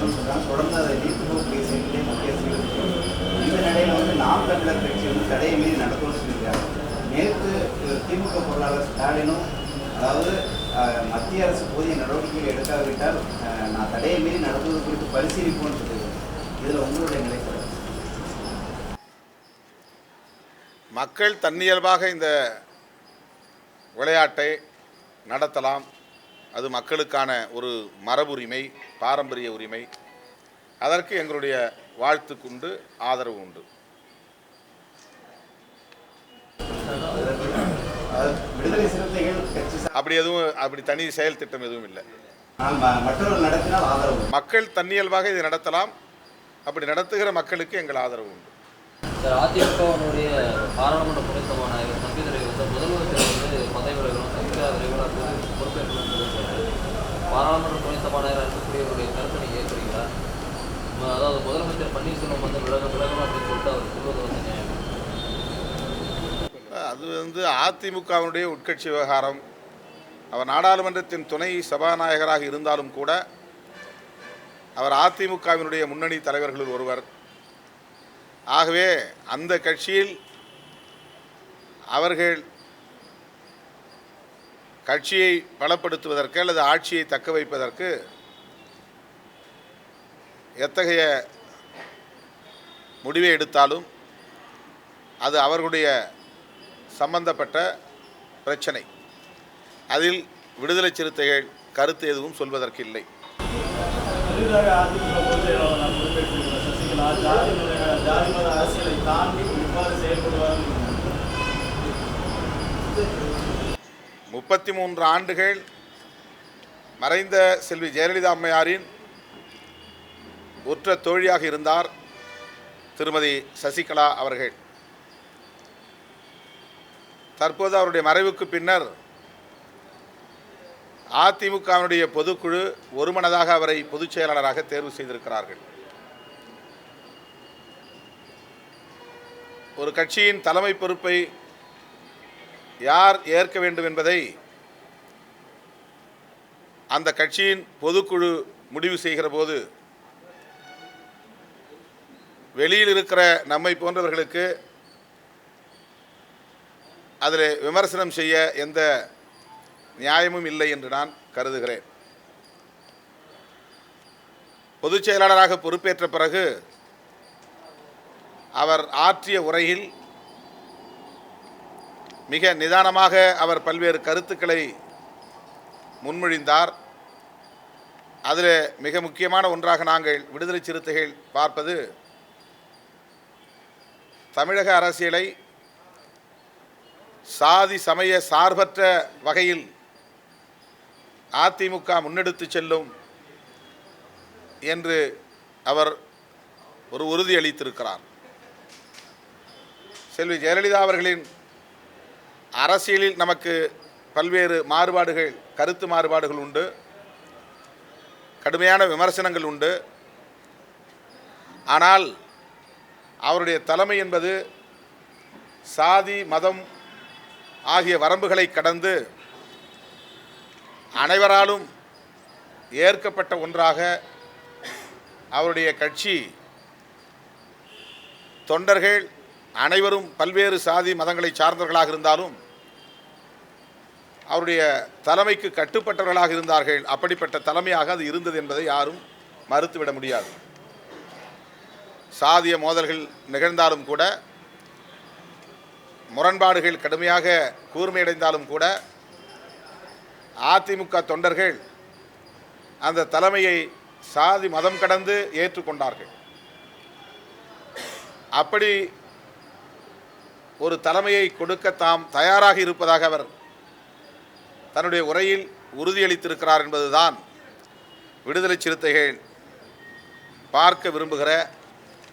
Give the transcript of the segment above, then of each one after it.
நடத்தணும்னு சொல்கிறாங்க தொடர்ந்து அதை நீட்டு போகக்கூடிய செயல்களே மத்திய அரசு இந்த நிலையில வந்து நாம் தமிழர் கட்சி வந்து தடையை மீறி நடக்கணும்னு சொல்லியிருக்காங்க நேற்று திமுக பொருளாளர் ஸ்டாலினும் அதாவது மத்திய அரசு போதிய நடவடிக்கைகள் எடுக்காவிட்டால் நான் தடையை மீறி நடத்துவது குறித்து பரிசீலிப்போம்னு சொல்லியிருக்காங்க இதுல உங்களுடைய நிலை மக்கள் தன்னியல்பாக இந்த விளையாட்டை நடத்தலாம். அது மக்களுக்கான ஒரு மரபுரிமை பாரம்பரிய உரிமை. அதற்கு எங்களுடைய வாழ்த்துக்குண்டு ஆதரவு உண்டு. அப்படி எதுவும் அப்படி தனி செயல் திட்டம் எதுவும் இல்லை. மக்கள் தன்னியல்பாக இதை நடத்தலாம். அப்படி நடத்துகிற மக்களுக்கு எங்கள் ஆதரவு உண்டு. சார் அதிமுகவினுடைய பாராளுமன்ற துணை சபாநாயகர் தம்பிதுரை வந்து முதல்வர் வந்து பதவி விலகணும் சசிகலா விரைவில் வந்து பொறுப்பேற்கணும்னு சொல்லியிருக்காரு பாராளுமன்ற துணை சபாநாயகர் இருக்கக்கூடியவருடைய கருத்தை நீங்கள் ஏற்கிறீங்களா அதாவது முதலமைச்சர் பன்னீர்செல்வம் வந்து விலக விலகணும் அப்படின்னு சொல்லிட்டு அவர் சொல்வது வந்து நியாயம். அது வந்து அதிமுகவினுடைய உட்கட்சி விவகாரம். அவர் நாடாளுமன்றத்தின் துணை சபாநாயகராக இருந்தாலும் கூட அவர் அதிமுகவினுடைய முன்னணி தலைவர்களில் ஒருவர். ஆகவே அந்த கட்சியில் அவர்கள் கட்சியை பலப்படுத்துவதற்கு அல்லது ஆட்சியை தக்க வைப்பதற்கு எத்தகைய முடிவை எடுத்தாலும் அது அவர்களுடைய சம்பந்தப்பட்ட பிரச்சனை. அதில் விடுதலை சிறுத்தைகள் கருத்து எதுவும் சொல்வதற்கு இல்லை. சசிகலா ஜாதி மத அரசியலை தாண்டி இவ்வாறு செயல்படுவார்கள். முப்பத்தி மூன்று ஆண்டுகள் மறைந்த செல்வி ஜெயலலிதா அம்மையாரின் உற்ற தோழியாக இருந்தார் திருமதி சசிகலா அவர்கள். தற்போது அவருடைய மறைவுக்கு பின்னர் அதிமுகவினுடைய பொதுக்குழு ஒருமனதாக அவரை பொதுச் செயலாளராக தேர்வு செய்திருக்கிறார்கள். ஒரு கட்சியின் தலைமை பொறுப்பை யார் ஏற்க வேண்டும் என்பதை அந்த கட்சியின் பொதுக்குழு முடிவு செய்கிற போது வெளியில் இருக்கிற நம்மை போன்றவர்களுக்கு அதில் விமர்சனம் செய்ய எந்த நியாயமும் இல்லை என்று நான் கருதுகிறேன். பொதுச் செயலாளராக பொறுப்பேற்ற பிறகு அவர் ஆற்றிய உரையில் மிக நிதானமாக அவர் பல்வேறு கருத்துக்களை முன்மொழிந்தார். அதில் மிக முக்கியமான ஒன்றாக நாங்கள் விடுதலை சிறுத்தைகள் பார்ப்பது தமிழக அரசியலை சாதி சமய சார்பற்ற வகையில் அதிமுக முன்னெடுத்து செல்லும் என்று அவர் ஒரு உறுதியளித்திருக்கிறார். செல்வி ஜெயலலிதா அவர்களின் அரசியலில் நமக்கு பல்வேறு மாறுபாடுகள் கருத்து மாறுபாடுகள் உண்டு. கடுமையான விமர்சனங்கள் உண்டு. ஆனால் அவருடைய தலைமை என்பது சாதி மதம் ஆகிய வரம்புகளை கடந்து அனைவராலும் ஏற்கப்பட்ட ஒன்றாக அவருடைய கட்சி தொண்டர்கள் அனைவரும் பல்வேறு சாதி மதங்களை சார்ந்தவர்களாக இருந்தாலும் அவருடைய தலைமைக்கு கட்டுப்பட்டவர்களாக இருந்தார்கள். அப்படிப்பட்ட தலைமையாக அது இருந்தது என்பதை யாரும் மறுத்துவிட முடியாது. சாதிய மோதல்கள் நிகழ்ந்தாலும் கூட முரண்பாடுகள் கடுமையாக கூர்மையடைந்தாலும் கூட அதிமுக தொண்டர்கள் அந்த தலைமையை சாதி மதம் கடந்து ஏற்றுக்கொண்டார்கள். அப்படி ஒரு தலைமையை கொடுக்க தாம் தயாராக இருப்பதாக அவர் தன்னுடைய உரையில் உறுதியளித்திருக்கிறார் என்பதுதான் விடுதலை சிறுத்தைகள் பார்க்க விரும்புகிற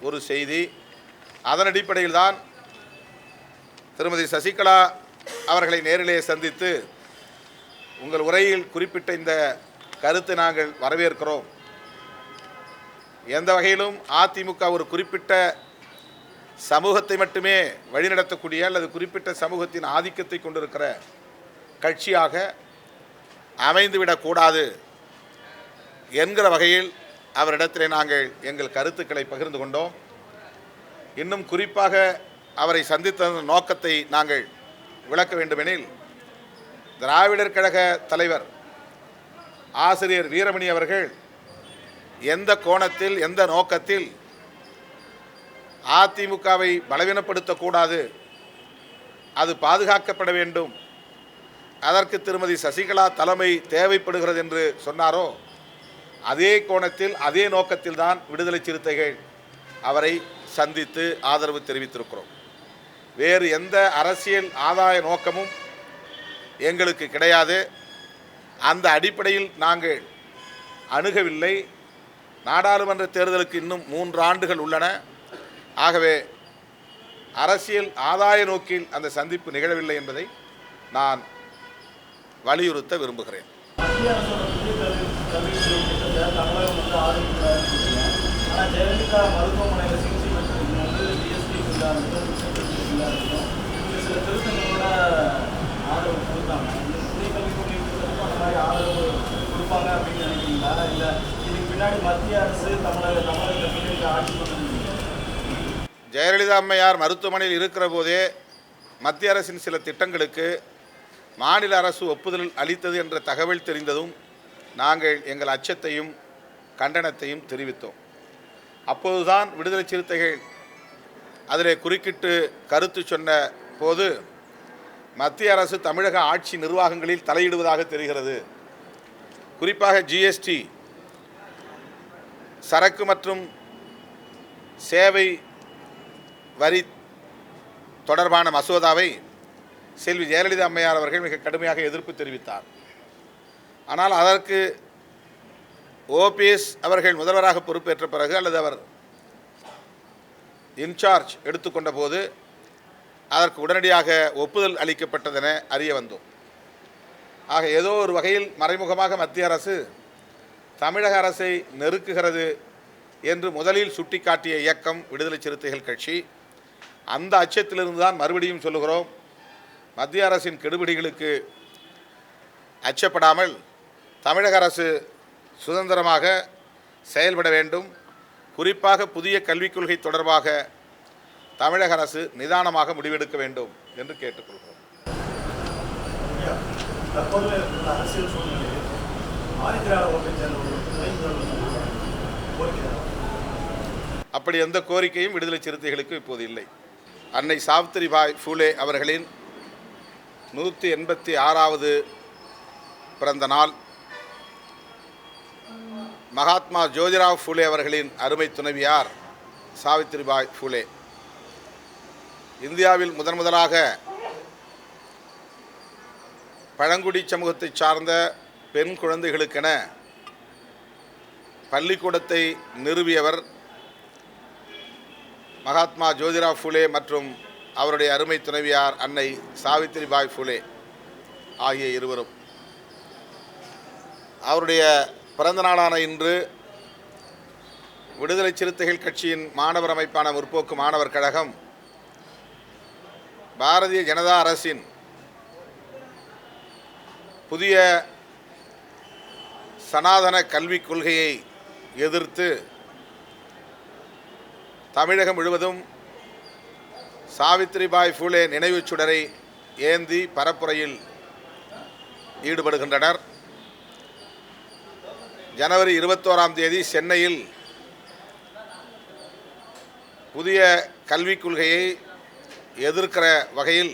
ஒரு செய்தி. அதன் அடிப்படையில் தான் திருமதி சசிகலா அவர்களை நேரிலே சந்தித்து உங்கள் உரையில் குறிப்பிட்ட இந்த கருத்தை நாங்கள் வரவேற்கிறோம். எந்த வகையிலும் அதிமுக ஒரு குறிப்பிட்ட சமூகத்தை மட்டுமே வழிநடத்தக்கூடிய அல்லது குறிப்பிட்ட சமூகத்தின் ஆதிக்கத்தை கொண்டிருக்கிற கட்சியாக அமைந்துவிடக்கூடாது என்கிற வகையில் அவரிடத்திலே நாங்கள் எங்கள் கருத்துக்களை பகிர்ந்து கொண்டோம். இன்னும் குறிப்பாக அவரை சந்தித்த நோக்கத்தை நாங்கள் விளக்க வேண்டுமெனில் திராவிடர் கழக தலைவர் ஆசிரியர் வீரமணி அவர்கள் எந்த கோணத்தில் எந்த நோக்கத்தில் அதிமுகவை பலவீனப்படுத்தக்கூடாது. அது பாதுகாக்கப்பட வேண்டும். அதற்கு திருமதி சசிகலா தலைமை தேவைப்படுகிறது என்று சொன்னாரோ? அதே கோணத்தில் அதே நோக்கத்தில் தான் விடுதலை சிறுத்தைகள் அவரை சந்தித்து ஆதரவு தெரிவித்திருக்கிறோம். வேறு எந்த அரசியல் ஆதாய நோக்கமும் எங்களுக்கு கிடையாது. அந்த அடிப்படையில் நாங்கள் அணுகவில்லை. நாடாளுமன்ற தேர்தலுக்கு இன்னும் மூன்று ஆண்டுகள் உள்ளன. ஆகவே அரசியல் ஆதாய நோக்கில் அந்த சந்திப்பு நிகழவில்லை என்பதை நான் வலியுறுத்த விரும்புகிறேன். மத்திய பின்னாடி மத்திய அரசு தமிழக தமிழகத்தை பின்னாடி ஆட்சி பண்ணுறது ஜெயலலிதா அம்மையார் மருத்துவமனையில் இருக்கிற போதே மத்திய அரசின் சில திட்டங்களுக்கு மாநில அரசு ஒப்புதல் அளித்தது என்ற தகவல் தெரிந்ததும் நாங்கள் எங்கள் அச்சத்தையும் கண்டனத்தையும் தெரிவித்தோம். அப்போதுதான் விடுதலை சிறுத்தைகள் அதிலே குறுக்கிட்டு கருத்து சொன்ன போது மத்திய அரசு தமிழக ஆட்சி நிர்வாகங்களில் தலையிடுவதாக தெரிகிறது. குறிப்பாக ஜிஎஸ்டி சரக்கு மற்றும் சேவை வரி தொடர்பான மசோதாவை செல்வி ஜெயலலிதா அம்மையார் அவர்கள் மிக கடுமையாக எதிர்ப்பு தெரிவித்தார். ஆனால் அதற்கு ஓபிஎஸ் அவர்கள் முதல்வராக பொறுப்பேற்ற பிறகு அல்லது அவர் இன்சார்ஜ் எடுத்துக்கொண்ட போது அதற்கு உடனடியாக ஒப்புதல் அளிக்கப்பட்டதென அறிய வந்தோம். ஆக ஏதோ ஒரு வகையில் மறைமுகமாக மத்திய அரசு தமிழக அரசை நெருக்குகிறது என்று முதலில் சுட்டிக்காட்டிய இயக்கம் விடுதலை சிறுத்தைகள் கட்சி அந்த அச்சத்திலிருந்து தான் மறுபடியும் சொல்லுகிறோம். மத்திய அரசின் கெடுபிடிகளுக்கு அச்சப்படாமல் தமிழக அரசு சுதந்திரமாக செயல்பட வேண்டும். குறிப்பாக புதிய கல்விக் கொள்கை தொடர்பாக தமிழக அரசு நிதானமாக முடிவெடுக்க வேண்டும் என்று கேட்டுக்கொள்கிறோம். அப்படி எந்த கோரிக்கையும் விடுதலை சிறுத்தைகளுக்கு இப்போது இல்லை. அன்னை சாவித்திரிபாய் ஃபூலே அவர்களின் நூற்றி எண்பத்தி ஆறாவது பிறந்த நாள். மகாத்மா ஜோதிராவ் ஃபூலே அவர்களின் அருமை துணைவியார் சாவித்திரிபாய் ஃபூலே. இந்தியாவில் முதன் முதலாக பழங்குடி சமூகத்தைச் சார்ந்த பெண் குழந்தைகளுக்கென பள்ளிக்கூடத்தை நிறுவியவர் மகாத்மா ஜோதிராவ் ஃபுலே மற்றும் அவருடைய அருமை துணைவியார் அன்னை சாவித்திரிபாய் ஃபுலே ஆகிய இருவரும். அவருடைய பிறந்த நாளான இன்று விடுதலை சிறுத்தைகள் கட்சியின் மாணவர் அமைப்பான முற்போக்கு மாணவர் கழகம் பாரதிய ஜனதா அரசின் புதிய சனாதன கல்விக் கொள்கையை எதிர்த்து தமிழகம் முழுவதும் சாவித்திரிபாய் ஃபூலே நினைவுச் சுடரை ஏந்தி பரப்புரையில் ஈடுபடுகின்றனர். ஜனவரி இருபத்தோராம் தேதி சென்னையில் புதிய கல்விக் கொள்கையை எதிர்க்கிற வகையில்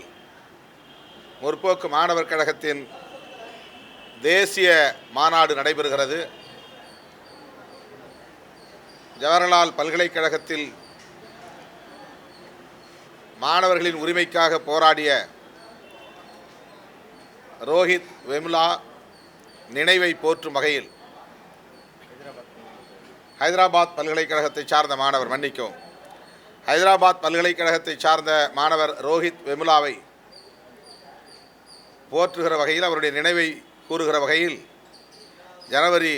முற்போக்கு மாணவர் கழகத்தின் தேசிய மாநாடு நடைபெறுகிறது. ஜவஹர்லால் பல்கலைக்கழகத்தில் மாணவர்களின் உரிமைக்காக போராடிய ரோஹித் வெமுலா நினைவை போற்றும் வகையில் ஹைதராபாத் பல்கலைக்கழகத்தை சார்ந்த மாணவர் மன்னிக்கும் ஹைதராபாத் பல்கலைக்கழகத்தை சார்ந்த மாணவர் ரோஹித் வெமுலாவை போற்றுகிற வகையில் அவருடைய நினைவை கூறுகிற வகையில் ஜனவரி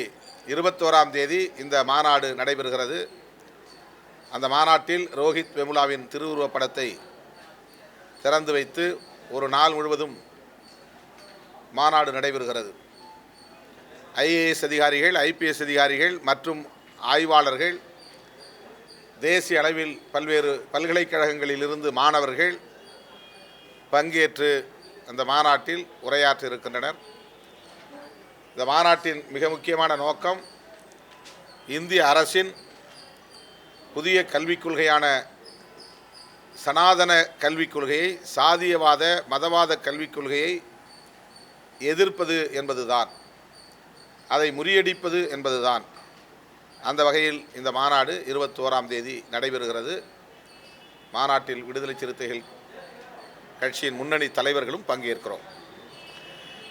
இருபத்தோராம் தேதி இந்த மாநாடு நடைபெறுகிறது. அந்த மாநாட்டில் ரோஹித் வெமுலாவின் திருவுருவப் படத்தை திறந்து வைத்து ஒரு நாள் முழுவதும் மாநாடு நடைபெறுகிறது. ஐஏஎஸ் அதிகாரிகள் ஐபிஎஸ் அதிகாரிகள் மற்றும் ஆய்வாளர்கள் தேசிய அளவில் பல்வேறு பல்கலைக்கழகங்களிலிருந்து மாணவர்கள் பங்கேற்று அந்த மாநாட்டில் உரையாற்ற இருக்கின்றனர். இந்த மாநாட்டின் மிக முக்கியமான நோக்கம் இந்திய அரசின் புதிய கல்விக் கொள்கையான சனாதன கல்விக் கொள்கையை சாதியவாத மதவாத கல்விக் கொள்கையை எதிர்ப்பது என்பதுதான். அதை முறியடிப்பது என்பதுதான். அந்த வகையில் இந்த மாநாடு இருபத்தோராம் தேதி நடைபெறுகிறது. மாநாட்டில் விடுதலை சிறுத்தைகள் கட்சியின் முன்னணி தலைவர்களும் பங்கேற்கிறோம்.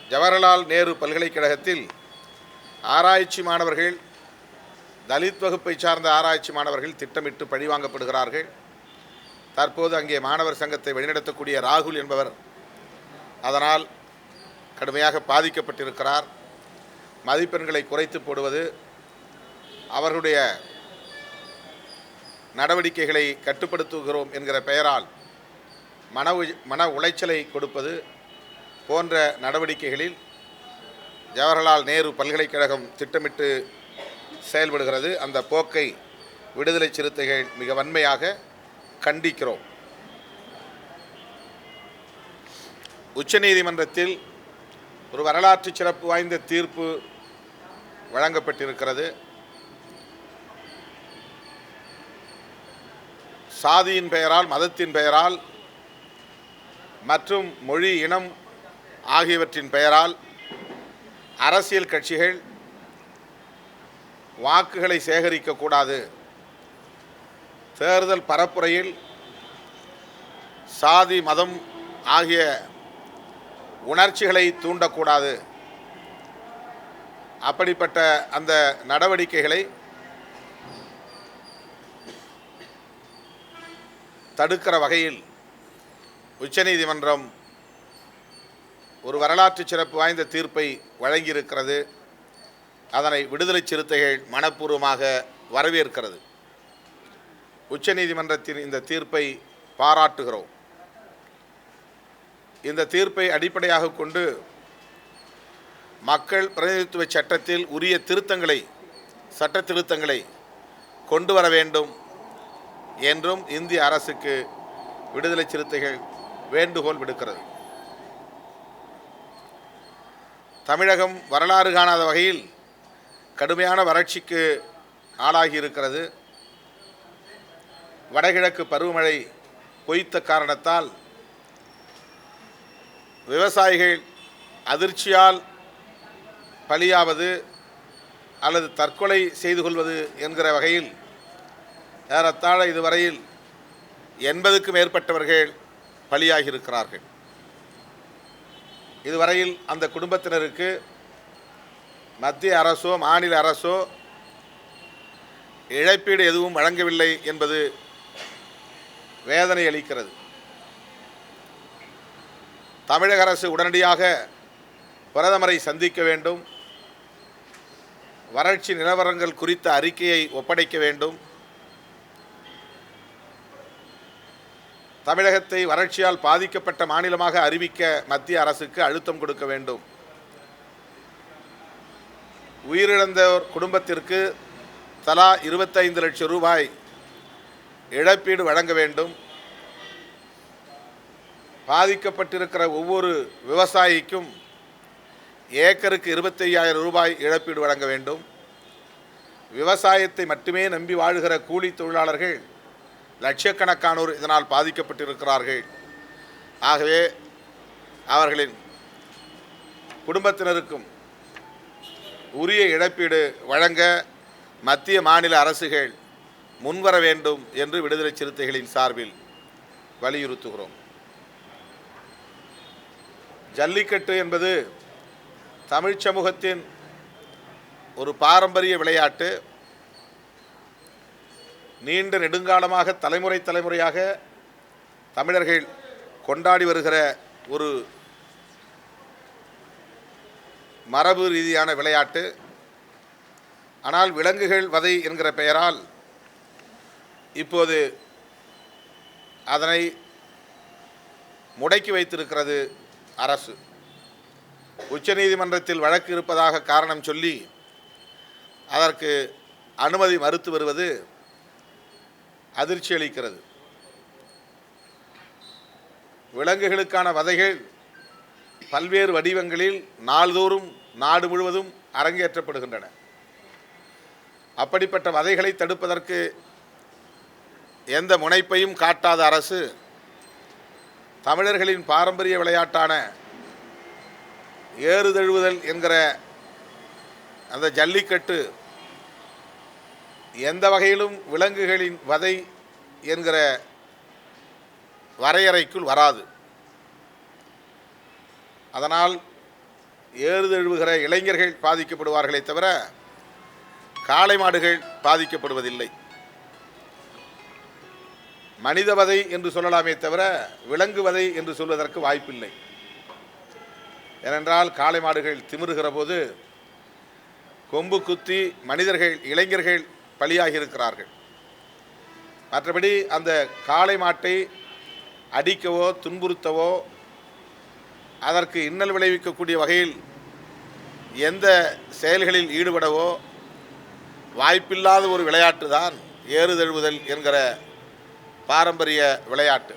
ஜவஹர்லால் நேரு பல்கலைக்கழகத்தில் ஆராய்ச்சி மாணவர்கள் தலித் வகுப்பை சார்ந்த ஆராய்ச்சி மாணவர்கள் திட்டமிட்டு பழிவாங்கப்படுகிறார்கள். தற்போது அங்கே மாணவர் சங்கத்தை வழிநடத்தக்கூடிய ராகுல் என்பவர் அதனால் கடுமையாக பாதிக்கப்பட்டிருக்கிறார். மதிப்பெண்களை குறைத்து போடுவது அவர்களுடைய நடவடிக்கைகளை கட்டுப்படுத்துகிறோம் என்கிற பெயரால் மன உ- மன உளைச்சலை கொடுப்பது போன்ற நடவடிக்கைகளில் ஜவஹர்லால் நேரு பல்கலைக்கழகம் திட்டமிட்டு செயல்படுகிறது. அந்த போக்கை விடுதலை சிறுத்தைகள் மிக வன்மையாக கண்டிக்கிறோம். உச்சநீதிமன்றத்தில் ஒரு வரலாற்று சிறப்பு வாய்ந்த தீர்ப்பு வழங்கப்பட்டிருக்கிறது. சாதியின் பெயரால் மதத்தின் பெயரால் மற்றும் மொழி இனம் ஆகியவற்றின் பெயரால் அரசியல் கட்சிகள் வாக்குகளை சேகரிக்கக்கூடாது தேர்தல் பரப்புரையில் சாதி மதம் ஆகிய உணர்ச்சிகளை தூண்டக்கூடாது. அப்படிப்பட்ட அந்த நடவடிக்கைகளை தடுக்கிற வகையில் உச்சநீதிமன்றம் ஒரு வரலாற்று சிறப்பு வாய்ந்த தீர்ப்பை வழங்கியிருக்கிறது. அதனை விடுதலை சிறுத்தைகள் மனப்பூர்வமாக வரவேற்கிறது. உச்சநீதிமன்றத்தின் இந்த தீர்ப்பை பாராட்டுகிறோம். இந்த தீர்ப்பை அடிப்படையாக கொண்டு மக்கள் பிரதிநிதித்துவ சட்டத்தில் உரிய திருத்தங்களை சட்ட திருத்தங்களை கொண்டு வர வேண்டும் என்றும் இந்திய அரசுக்கு விடுதலை சிறுத்தைகள் வேண்டுகோள் விடுக்கிறது. தமிழகம் வரலாறு காணாத வகையில் கடுமையான வறட்சிக்கு ஆளாகி இருக்கிறது. வடகிழக்கு பருவமழை பொய்த்த காரணத்தால் விவசாயிகள் அதிர்ச்சியால் பலியாவது அல்லது தற்கொலை செய்து கொள்வது என்கிற வகையில் ஏறத்தாழ இதுவரையில் எண்பதுக்கும் மேற்பட்டவர்கள் பலியாகியிருக்கிறார்கள். இதுவரையில் அந்த குடும்பத்தினருக்கு மத்திய அரசோ மாநில அரசோ இழப்பீடு எதுவும் வழங்கவில்லை என்பது வேதனை அளிக்கிறது. தமிழக அரசு உடனடியாக பிரதமரை சந்திக்க வேண்டும். வறட்சி நிலவரங்கள் குறித்த அறிக்கையை ஒப்படைக்க வேண்டும். தமிழகத்தை வறட்சியால் பாதிக்கப்பட்ட மாநிலமாக அறிவிக்க மத்திய அரசுக்கு அழுத்தம் கொடுக்க வேண்டும். உயிரிழந்தோர் குடும்பத்திற்கு தலா இருபத்தைந்து லட்சம் ரூபாய் இழப்பீடு வழங்க வேண்டும். பாதிக்கப்பட்டிருக்கிற ஒவ்வொரு விவசாயிக்கும் ஏக்கருக்கு இருபத்தையாயிரம் ரூபாய் இழப்பீடு வழங்க வேண்டும். விவசாயத்தை மட்டுமே நம்பி வாழுகிற கூலி தொழிலாளர்கள் லட்சக்கணக்கானோர் இதனால் பாதிக்கப்பட்டிருக்கிறார்கள். ஆகவே அவர்களின் குடும்பத்தினருக்கும் உரிய இழப்பீடு வழங்க மத்திய மாநில அரசுகள் முன்வர வேண்டும் என்று விடுதலை சிறுத்தைகளின் சார்பில் வலியுறுத்துகிறோம். ஜல்லிக்கட்டு என்பது தமிழ் சமூகத்தின் ஒரு பாரம்பரிய விளையாட்டு. நீண்ட நெடுங்காலமாக தலைமுறை தலைமுறையாக தமிழர்கள் கொண்டாடி வருகிற ஒரு மரபு ரீதியான விளையாட்டு. ஆனால் விலங்குகள் வதை என்கிற பெயரால் இப்போது அதனை முடக்கி வைத்திருக்கிறது அரசு. உச்சநீதிமன்றத்தில் வழக்கு இருப்பதாக காரணம் சொல்லி அதற்கு அனுமதி மறுத்து வருவது அதிர்ச்சி அளிக்கிறது. விலங்குகளுக்கான வதைகள் பல்வேறு வடிவங்களில் நாள்தோறும் நாடு முழுவதும் அரங்கேற்றப்படுகின்றன. அப்படிப்பட்ட வதைகளை தடுப்பதற்கு எந்த முனைப்பையும் காட்டாத அரசு தமிழர்களின் பாரம்பரிய விளையாட்டான ஏறுதழுவுதல் என்கிற அந்த ஜல்லிக்கட்டு எந்த வகையிலும் விலங்குகளின் வதை என்கிற வரையறைக்குள் வராது. அதனால் ஏறுதழுவுகிற இளைஞர்கள் பாதிக்கப்படுவார்களே தவிர காளை மாடுகள் பாதிக்கப்படுவதில்லை. மனிதவதை என்று சொல்லலாமே தவிர விலங்குவதை என்று சொல்வதற்கு வாய்ப்பில்லை. ஏனென்றால் காளை மாடுகள் திமிருகிற போது கொம்பு குத்தி மனிதர்கள் இளைஞர்கள் பலியாகி இருக்கிறார்கள். மற்றபடி அந்த காளை மாட்டை அடிக்கவோ துன்புறுத்தவோ அதற்கு இன்னல் விளைவிக்கக்கூடிய வகையில் எந்த செயல்களில் ஈடுபடவோ வாய்ப்பில்லாத ஒரு விளையாட்டு தான் ஏறுதழுவுதல் என்கிற பாரம்பரிய விளையாட்டு.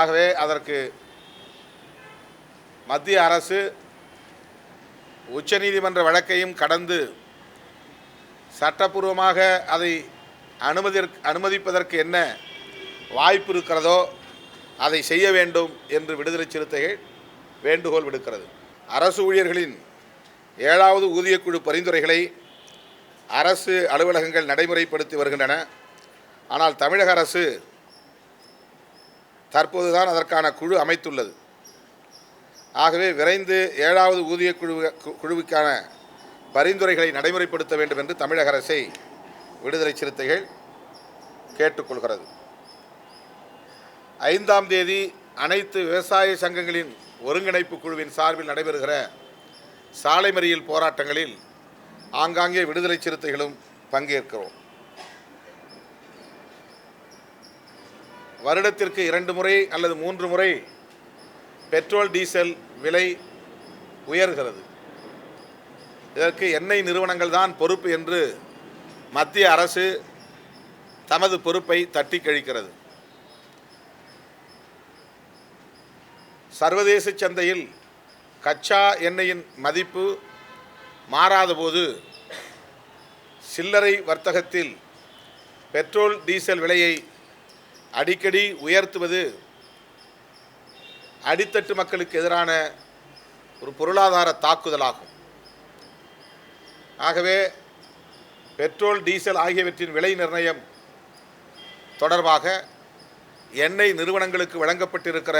ஆகவே அதற்கு மத்திய அரசு உச்சநீதிமன்ற வழக்கையும் கடந்து சட்டப்பூர்வமாக அதை அனுமதி அனுமதிப்பதற்கு என்ன வாய்ப்பு இருக்கிறதோ அதை செய்ய வேண்டும் என்று விடுதலை சிறுத்தைகள் வேண்டுகோள் விடுக்கிறது. அரசு ஊழியர்களின் ஏழாவது ஊதியக்குழு பரிந்துரைகளை அரசு அலுவலகங்கள் நடைமுறைப்படுத்தி வருகின்றன. ஆனால் தமிழக அரசு தற்போதுதான் அதற்கான குழு அமைத்துள்ளது. ஆகவே விரைந்து ஏழாவது ஊதிய குழு குழுவுக்கான பரிந்துரைகளை நடைமுறைப்படுத்த வேண்டும் என்று தமிழக அரசை விடுதலை சிறுத்தைகள் கேட்டுக்கொள்கிறது. ஐந்தாம் தேதி அனைத்து விவசாய சங்கங்களின் ஒருங்கிணைப்பு குழுவின் சார்பில் நடைபெறுகிற சாலை மறியல் போராட்டங்களில் ஆங்காங்கே விடுதலை சிறுத்தைகளும் பங்கேற்கிறோம். வருடத்திற்கு இரண்டு முறை அல்லது மூன்று முறை பெட்ரோல் டீசல் விலை உயர்கிறது. இதற்கு எண்ணெய் நிறுவனங்கள் தான் பொறுப்பு என்று மத்திய அரசு தமது பொறுப்பை தட்டி கழிக்கிறது. சர்வதேச சந்தையில் கச்சா எண்ணெயின் மதிப்பு மாறாதபோது சில்லறை வர்த்தகத்தில் பெட்ரோல் டீசல் விலையை அடிக்கடி உயர்த்துவது அடித்தட்டு மக்களுக்கு எதிரான ஒரு பொருளாதார தாக்குதலாகும். ஆகவே பெட்ரோல் டீசல் ஆகியவற்றின் விலை நிர்ணயம் தொடர்பாக எண்ணெய் நிறுவனங்களுக்கு வழங்கப்பட்டிருக்கிற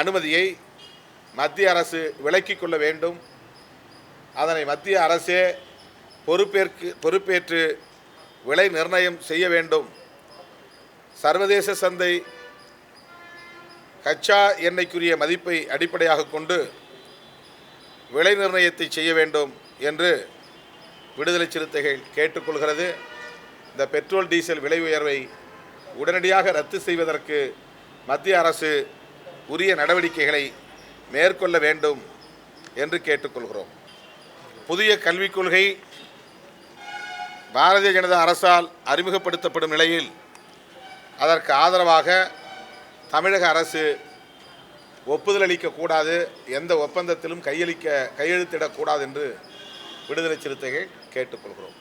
அனுமதியை மத்திய அரசு விலக்கிக் கொள்ள வேண்டும். அதனை மத்திய அரசே பொறுப்பேற்கு பொறுப்பேற்று விலை நிர்ணயம் செய்ய வேண்டும். சர்வதேச சந்தை கச்சா எண்ணெய்க்குரிய மதிப்பை அடிப்படையாக கொண்டு விலை நிர்ணயத்தை செய்ய வேண்டும் என்று விடுதலை சிறுத்தைகள் கேட்டுக்கொள்கிறது இந்த பெட்ரோல் டீசல் விலை உயர்வை உடனடியாக ரத்து செய்வதற்கு மத்திய அரசு உரிய நடவடிக்கைகளை மேற்கொள்ள வேண்டும் என்று கேட்டுக்கொள்கிறோம் புதிய கல்விக் கொள்கை பாரதிய ஜனதா அரசால் அறிமுகப்படுத்தப்படும் நிலையில் அதற்கு ஆதரவாக தமிழக அரசு ஒப்புதல் அளிக்கக்கூடாது எந்த ஒப்பந்தத்திலும் கையளிக்க கையெழுத்திடக்கூடாது என்று விடுதலை சிறுத்தைகள் கேட்டுக்கொள்கிறோம்.